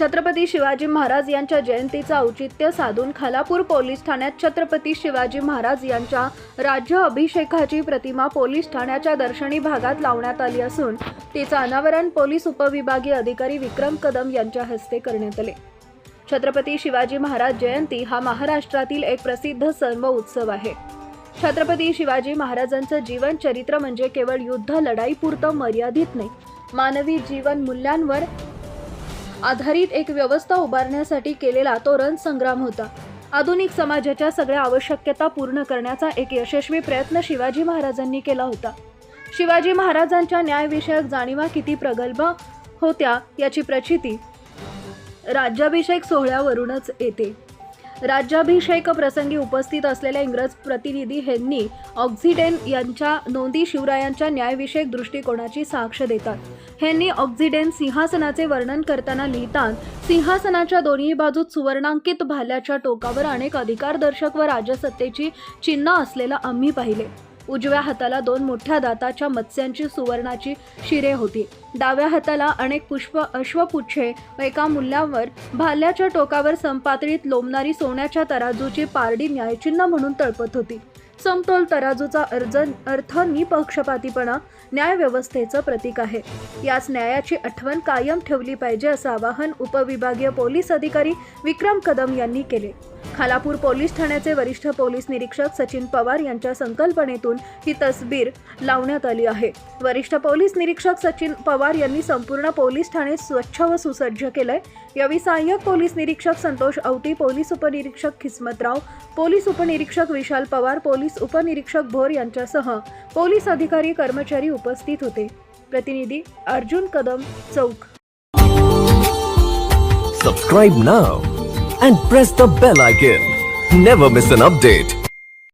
छत्रपती शिवाजी महाराज यांच्या जयंतीचं औचित्य साधून खालापूर पोलीस ठाण्यात छत्रपती शिवाजी महाराज यांच्या राज्य अभिषेकाची प्रतिमा पोलीस ठाण्याच्या दर्शनी भागात लावण्यात आली असून तिचं अनावरण पोलीस उपविभागीय अधिकारी विक्रम कदम यांच्या हस्ते करण्यात आले. छत्रपती शिवाजी महाराज जयंती हा महाराष्ट्रातील एक प्रसिद्ध सण व उत्सव आहे. छत्रपती शिवाजी महाराजांचं जीवन चरित्र म्हणजे केवळ युद्ध लढाईपुरतं मर्यादित नाही. मानवी जीवन मूल्यांवर आधारित एक व्यवस्था उभारण्यासाठी केलेला तो रणसंग्राम होता. आधुनिक समाजाच्या सगळ्या आवश्यकता पूर्ण करण्याचा एक यशस्वी प्रयत्न शिवाजी महाराजांनी केला होता. शिवाजी महाराजांच्या न्यायविषयक जाणीवा किती प्रगल्भ होत्या याची प्रचिती राज्याभिषेक सोहळ्यावरूनच येते. राज्याभिषेक प्रसंगी उपस्थित असलेल्या इंग्रज प्रतिनिधी ह्यांनी ऑक्झिडेन यांच्या नोंदी शिवरायांच्या न्यायविषयक दृष्टिकोनाची साक्ष देतात. ह्यांनी ऑक्झिडेन सिंहासनाचे वर्णन करताना लिहितात सिंहासनाच्या दोन्ही बाजूत सुवर्णांकित भाल्याच्या टोकावर अनेक अधिकारदर्शक व राजसत्तेची चिन्ह असलेलं आम्ही पाहिले. उजव्या हाताला दोन मोठ्या दाताच्या मत्स्यांची सुवर्णाची शिरे होती. डाव्या हाताला अनेक पुष्प अश्वपुच्छे व एका मूल्यावर भाल्याच्या टोकावर संपातळीत लोंबणारी सोन्याच्या तराजूची पारडी न्यायचिन्ह म्हणून तळपत होती. समतोल तराजूचा अर्ज अर्थ निपक्षपातीपणा न्यायव्यवस्थेचं प्रतीक आहे. याच न्यायाची आठवण कायम ठेवली पाहिजे असं आवाहन उपविभागीय पोलीस अधिकारी विक्रम कदम यांनी केले. खालापूर पोलीस ठाण्याचे वरिष्ठ पोलीस निरीक्षक सचिन पवार यांच्या संकल्पनेतून ही तस्बीर लावण्यात आली आहे. वरिष्ठ पोलीस निरीक्षक सचिन पवार यांनी संपूर्ण पोलीस ठाणे स्वच्छ व सुसज्ज केलंय. यावेळी सहाय्यक पोलीस निरीक्षक संतोष औटी पोलीस उपनिरीक्षक खिस्मतराव पोलीस उपनिरीक्षक विशाल पवार पोलीस पोलीस उपनिरीक्षक भोर यांच्यासह पोलीस अधिकारी कर्मचारी उपस्थित होते. प्रतिनिधी अर्जुन कदम चौक. Subscribe now and press the bell icon never miss an update